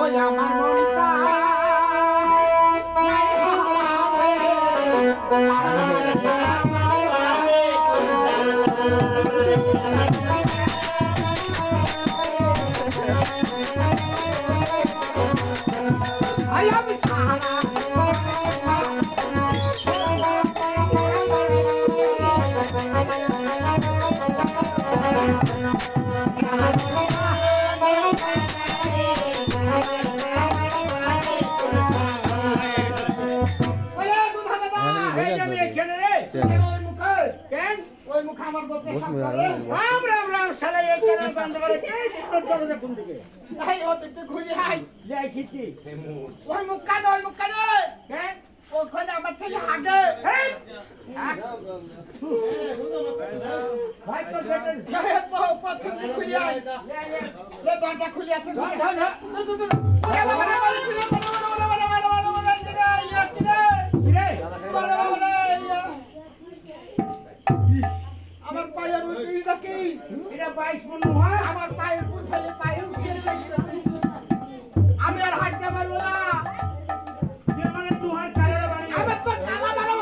ওই আমার মনটা I am এই রাম রাম রাম শালা এই কেন বন্ধ করে এই তোর দরজা কোন দিকে এই ও দেখতে ঘুরি আই যাই খিচি। ওই মুখ কান ওই মুখ কান কেন ওখানে আমার ছেলে হাগে ভাই তোর বেটা পথে খুলি আই দরজা খুলি আছে। ধর ধর ধর। এটা বাইশ মন হয় আমার পায়ের উপর ফেলে পায়ের উঠিয়ে শেষ করে আমি আর হাঁটতে পারব না। মানে বাড়ি আমার তো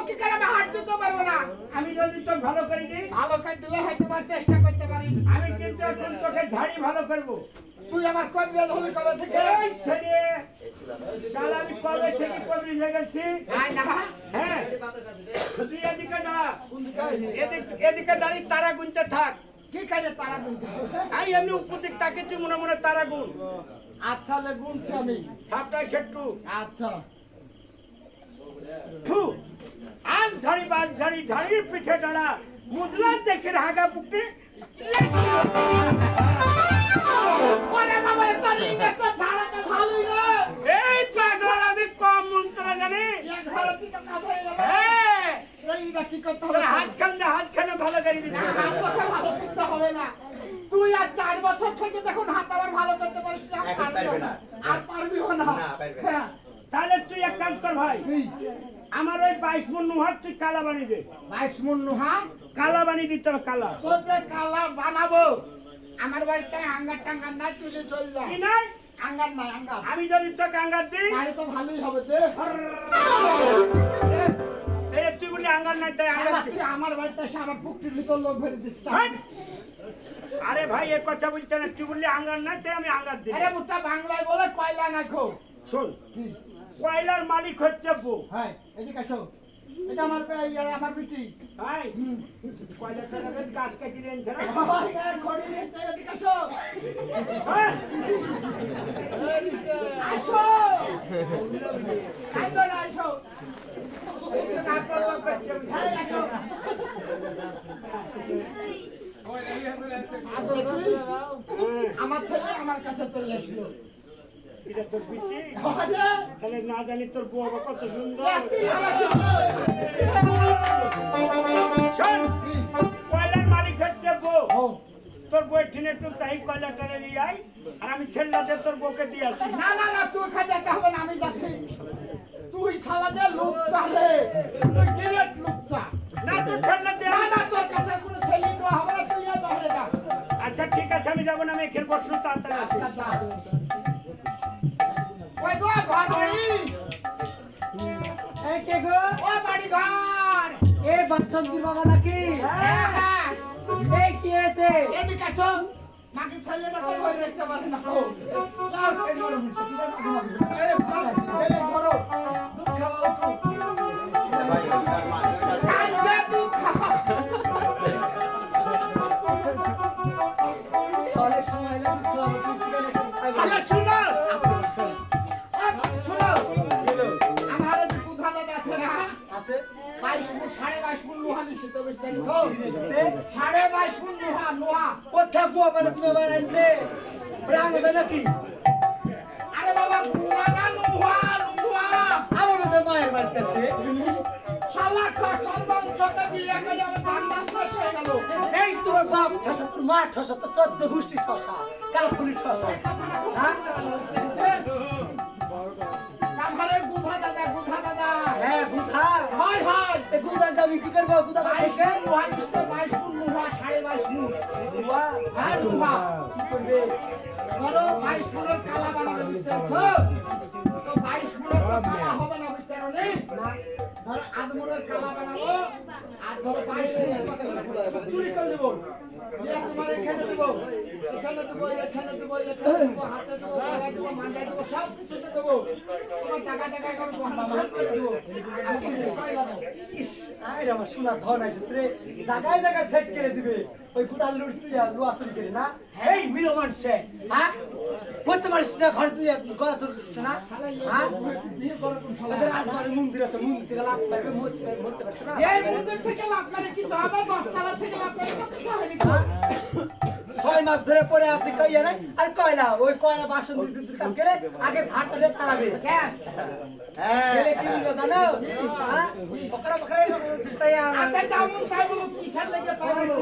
কি করে আমি হাঁটতে তো পারব না? আমি যদি ভালো করে দিই ভালো কাজ দিলে হাঁটতে পারার চেষ্টা করতে পারি আমি কিন্তু এখন তোকে ঝাড়ি ভালো করব। তুই আমার কবরে কবে থেকে? এই ছেলে কাল আমি কবে থেকে কবরি লেগেছি না। হ্যাঁ। তুই এদিকে দাঁড়া। এদিক এদিকে দাঁড়িয়ে তারা গুনতে থাক। আমি এমনি উপর দিক তাকে তুই মনে মনে তারা গুন আচ্ছা গুনছি আমি। সাপটাই সেট্টু আচ্ছা। আজ ঝাড়ি বাজ ঝাড়ি ঝাড়ির পিঠে দাঁড়া মুজলা দেখে হাগা পুকতে বাবা তোর ইনে তো ধারাটা ভালোই রে এই পাগল আমি কম মন্ত্র জানি এক ঘরে কি তো কাজ হয়ে গেল হ্যাঁ এই কি করতে হবে? হাত খান্ডে হাত খানে ভালো করে দিতে না, হাত তোকে ভালো করতে হবে না। তুই আর চার বছর থেকে দেখুন হাত আবার ভালো করতে পারিস না আর এখন না। আর পারবিও না। পারবে। হ্যাঁ। তাহলে তুই এক কাজ কর ভাই। আমার ওই বাইশ মন নুহার তুই কালা বানিয়ে দে। বাইশ মন নুহা কালা বানিয়ে দিতে হবে কালা। তোর যে কালা বানাবো। আমার বাড়িতে হাঙ্গার টাঙ্গার নাই তুলে চল যা কি নাই? আঙ্গার নাই আঙ্গার। আমি যদি তো গাঙ্গার দিই? বাড়ি তো ভালোই হবে তুই আঙ্গার নাই তাই আঙ্গার আমার বাড়িতে এসে আমার ভিতর লোক না। হাট! আরে ভাই এ কথা বলতে না তুই বললি আঙ্গার নাই তাই আমি আঙ্গার দিই আরে মুটা বাংলায় বলে কয়লা না খো শোন কয়লার মালিক হচ্ছে বউ। হ্যাঁ এদিকে আসো এটা আমার আমার বিটি ভাই কয়লা গাছ কেটে দিয়েছে না? খড়ি নিয়ে এদিকে আসো? আসো না আসো তারপর তো করছে বুঝলি? হ্যাঁ আসো আসো তুই আমার ছেলে আমার কাছে চলে আসলো এটা তোর বিটি তাহলে না জানি তোর বউ আবার কত সুন্দর। কয়লার মালিক হচ্ছে বউ। তোর বউয়ের ঠিনে একটু তাই কয়লা নিয়ে আয় আর আমি ছেলেটাতে তোর বউকে দিয়ে আসি। না না না তুই খাই যেতে হবে না আমি যাচ্ছি। তুই শালা যে লোক চালে তুই গ্রেট লোক চা না তুই ছেলেটা না না তোর কাছে আমি যাব না আমি এখানে বসল তাড়াতাড়ি আসি আচ্ছা যা ওই গো ঘর বাড়ি। এই কে গো? ও বাড়ি ঘর। এ বাসন্তী বাবা নাকি? হ্যাঁ, হ্যাঁ। এই কি হয়েছে এদিকে আসো। মাকে ছেলেটা তো ধরে রাখতে পারে না। ও যাও, এই ছেলে ধরো। দুধ খাওয়া উঠো। ভাই সাড়ে বাইশ ফুট লোহা লোহা লোহা ও মানে তুমি আবার আনবে প্রাণ হবে নাকি আরে বাবা পুরানা লোহা লোহা আমার মতো মায়ের বাড়িতে শালা ঠসার বংশতে বিয়ে করে আমার ধান্দা শেষ হয়ে গেল। বাপ ঠসা তোর মা ঠসা তো চোদ্দ গোষ্ঠী ঠসা কাকুরি ঠসা। হ্যাঁ? দাদা গুধা দাদা। হ্যাঁ আমি কি করব? বাইশ বাইশ সাড়ে বাইশ। বুয়া, হ্যাঁ, লোহা। কি করবে? ধরো বাইশ ফুটের কালা বানাবে, বুঝতে তো বাইশ ফুটের কালা হবে না, বুঝতে পারো ধরো আধ কালা বানাবো, আর ধরো বাইশ চুরি করে দেবো। তোমার এখানে দেব এখানে দেব এখানে দেব এখানে দেবো, হাতে দেব গলায় দেব মাথায় দেব সব কিছুতে দেবো। তোমার জায়গা জায়গায় করে গহনা সব করে দেবো। আর কিন্তু কয়লা দাও। ইস আরে আমার শোনা ধন রে জায়গায় জায়গায় সেট করে দিবে। ওই কুদাল লুট তুই লুয়া চুরি করে না? এই মিলো সে হ্যাঁ বলতে পারিস না ঘরে তুই গলা ধরিস না? হ্যাঁ আজমারে মন্দির আছে মন্দির থেকে লাভ পাইবে মরতে পারছে না? এই মন্দির থেকে লাভ করে কি হবে? দশতলা থেকে লাভ তো। ছয় মাস ধরে পড়ে আছে কইয়া নাই? আর কয়লা ওই কয়লা বাসন দিতে দিতে কাজ করে আগে তাড়াবে। কেন? গেলে কি জানো? হ্যাঁ? বকরা বকরা চিন্তাই আচ্ছা, যেমন তাই বলো, কিসের লেগে তাই বলো?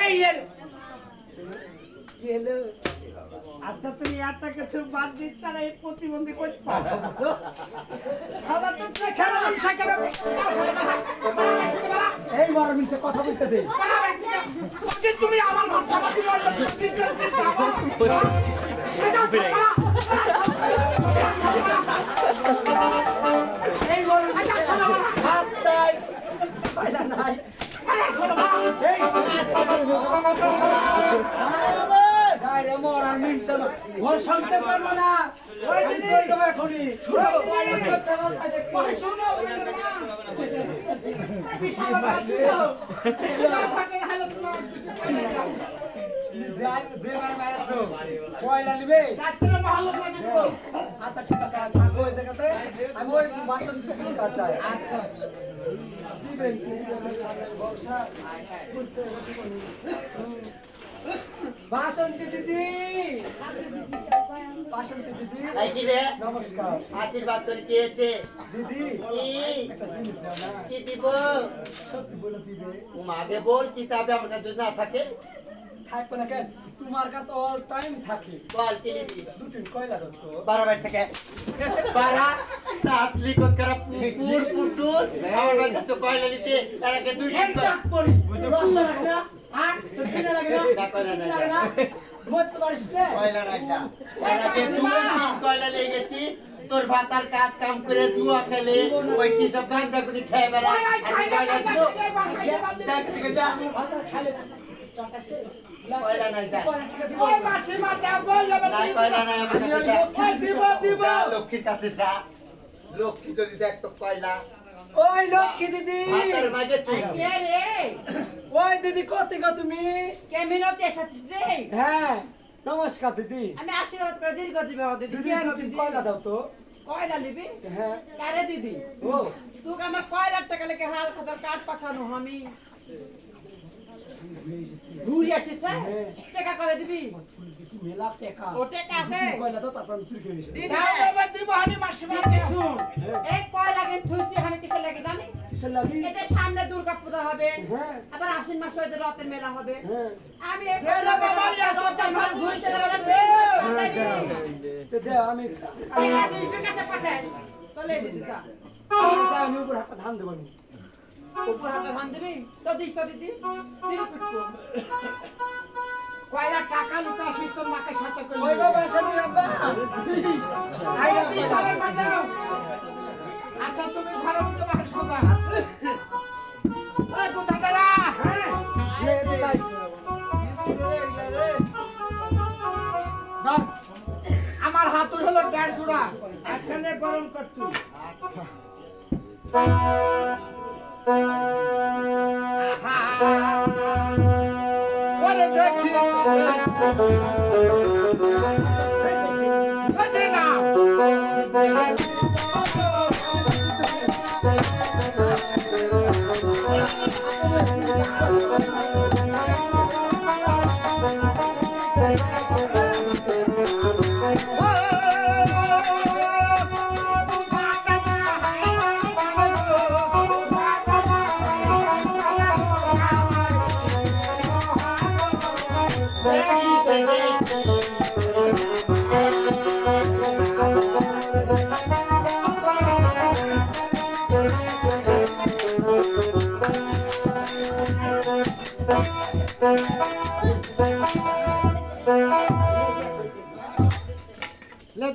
এই আচ্ছা, তুমি এত কিছু বাদ দিচ্ছ না, এই প্রতিবন্ধী তো সেখানে ওই এই কথা বলতে দে তুমি আমার ভাষাবাদী ওর সংসার করব না ওই দেবো এখনই হবে শোনো, বিশাল বাসি তো। থাকের হালত না, যে মার মারাছো কয়লা নিবে রাত্রে মহল্লা লাগে দেবো। আচ্ছা ঠিক আছে থাকব ওই জায়গাতে আমি ওই বাসন আচ্ছা বাসন্তী দিদি। বাসন্তী দিদি রে নমস্কার আশীর্বাদ করে দিয়েছে দিদি কি দিব? সত্যি বলে দিবে কি চাবে? আমার কাছে না থাকে। থাকবে না কেন? তোমার কাছে অল টাইম থাকে। বল দুটি কয়লা দত্ত? বারবার থেকে। বারা আমার কাছে তো কয়লা নিতে এরাকে দুই করি। লজ্জা লাগে না আর তো কিনা লাগে না। না, কয়লা নাই। লাগে না। বলতে পারিস না কয়লা রাখা এরাকে দুই কয়লা লেগে গেছি। তোর ভাতার কাজ কাম করে জুয়া খেলে ওই কি সব করে খেয়ে বেড়া আর কয়লা দিব থেকে যা। লক্ষ্মীর কাছে যা। লক্ষ্মী যদি দেখ তো কয়লা ওই লক্ষ্মী দিদি। তুই ওই দিদি কত তুমি? কে মিনতি এসেছিস রে? হ্যাঁ নমস্কার দিদি। আমি আশীর্বাদ করে দিদি দিদি। কে দিদি দিদি? কয়লা দাও তো। কয়লা নিবি? হ্যাঁ। কারে দিদি? ও। তোকে আমার কয়লার টাকা লেগে হাল খাতার কাঠ পাঠানো আমি। ঘুরি হ্যাঁ? টাকা করে দিবি? মেলা টেকা ও টাকা আছে। কয়লা দাও তারপর আমি চুরি করে এসে দিদি দাও, রে, এবার দিব, হানি মাসিমা দিদি শুন। এই কয়লা কিন্তু থুইছি আমি কিসের লাগে জানি? কিসের লাগি? এতে সামনে দুর্গা পূজা হবে হ্যাঁ। আবার আশ্বিন মাসে রথের মেলা হবে। হ্যাঁ। আমি এই কয়লা বাবা, রথের মাল। তো পাঠাই আমি উপর ধান দেবো আমি। কয়লা টাকা নিতে আসিস তোর মাকে সাথে করে। আচ্ছা, তুমি। আমার হাতুর হলো দেড় জোড়া একখানে গরম করতু ওরে দেখি দে না Thank লে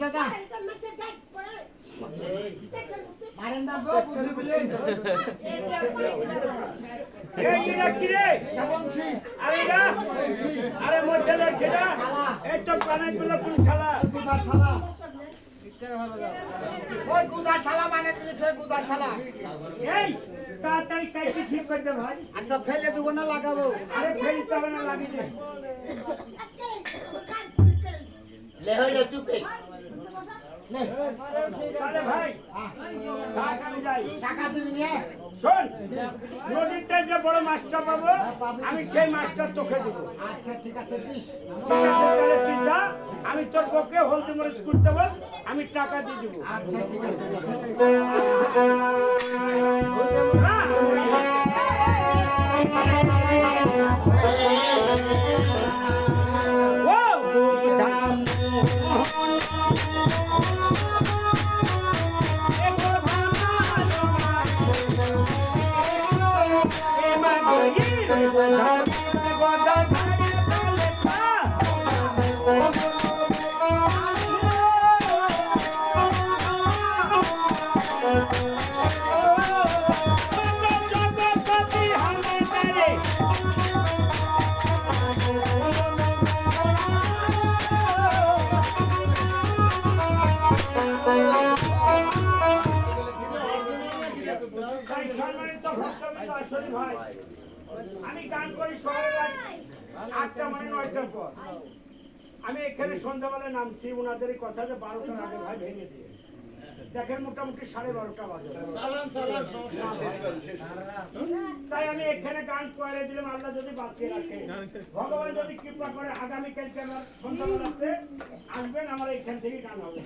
দাদা মারেন না গো বুঝলি বুঝলি এই ইরা কি রে কেমন ছি আরে ইরা আরে মধ্যে লড়ছে না? এই তো কানাই গুলো কোন শালা? গুদা শালা ওই গুদা শালা মানে তুলেছে গুদা শালা। এই তাড়াতাড়ি কাইটি ঠিক করে দে ভাই। আচ্ছা ফেলে দেবো না লাগাবো। আরে ফেরি তবে না লাগিয়ে লে চুপে তাহলে ভাই থাক আমি টাকা দিবি নিয়ে শোন নদীতে যে বড় মাছটা পাবো আমি সেই মাছটা তোকে দেব। আচ্ছা ঠিক আছে দিস। ঠিক আছে তাহলে তুই যা আমি তোর পক্ষে হলদি মরিচ করতে বল আমি টাকা দিয়ে দেবো। আচ্ছা ঠিক আছে আসলে ভাই, আমি গান করি আটটা মানে নয়টার পর। আমি এখানে সন্ধ্যাবেলা নামছি ওনাদের কথা যে বারোটার আগে ভাই ভেঙে দিয়ে। দেখেন মোটামুটি সাড়ে বারোটা বাজে। তাই আমি এখানে গান করে দিলাম আল্লাহ যদি বাঁচিয়ে রাখে। ভগবান যদি কৃপা করে আগামীকালকে আমার সন্ধ্যাবেলাতে আসবেন আমার এখান থেকে গান হবে।